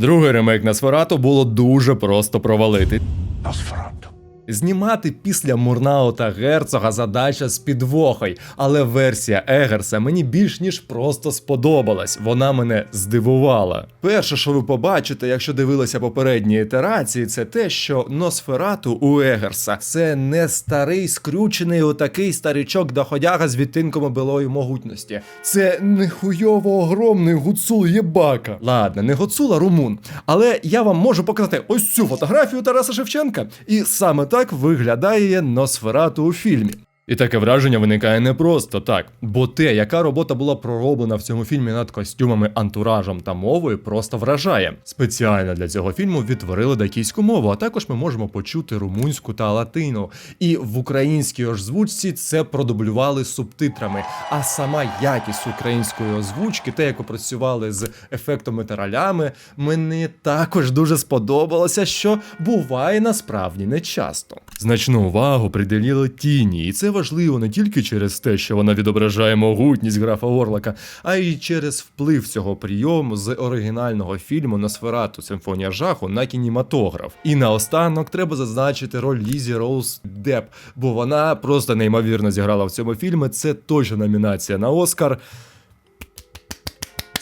Другий ремейк Носферату було дуже просто провалити. Носферату. Знімати після Мурнау та Герцога задача з підвохой, але версія Егерса мені більш ніж просто сподобалась. Вона мене здивувала. Перше, що ви побачите, якщо дивилися попередні ітерації, це те, що Носферату у Егерса це не старий скрючений отакий старичок доходяга з відтинками білої могутності. Це нехуйово огромний гуцул єбака. Ладно, не гуцул, а румун. Але я вам можу показати ось цю фотографію Тараса Шевченка, і саме так виглядає Носферату у фільмі. І таке враження виникає не просто так, бо те, яка робота була пророблена в цьому фільмі над костюмами, антуражем та мовою, просто вражає. Спеціально для цього фільму відтворили дакійську мову, а також ми можемо почути румунську та латину. І в українській озвучці це продублювали субтитрами. А сама якість української озвучки, те, як опрацювали з ефектами та ролями, мені також дуже сподобалося, що буває насправді не часто. Значну увагу приділили тіні, і це важливо не тільки через те, що вона відображає могутність графа Орлака, а й через вплив цього прийому з оригінального фільму Носферату Симфонія жаху на кінематограф. І наостанок треба зазначити роль Лізі Роуз Деп, бо вона просто неймовірно зіграла в цьому фільмі. Це точно номінація на Оскар.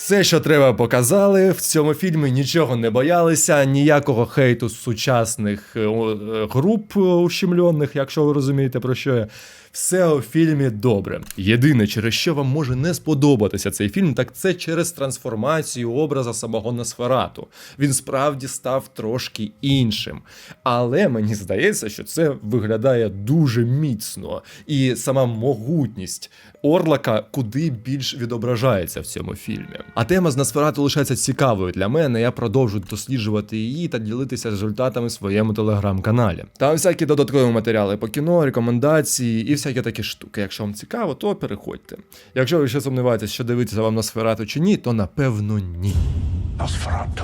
Все, що треба, показали в цьому фільмі. Нічого не боялися, ніякого хейту сучасних е, е, груп ущемлених, якщо ви розумієте про що я. Все у фільмі добре. Єдине, через що вам може не сподобатися цей фільм, так це через трансформацію образа самого Носферату. Він справді став трошки іншим. Але мені здається, що це виглядає дуже міцно, і сама могутність Орлака куди більш відображається в цьому фільмі. А тема з Носферату лишається цікавою для мене. Я продовжу досліджувати її та ділитися результатами в своєму телеграм-каналі. Там всякі додаткові матеріали по кіно, рекомендації і всякі такі штуки. Якщо вам цікаво, то переходьте. Якщо ви ще сумніваєтесь, що дивитися вам Носферату чи ні, то напевно ні. Носферату.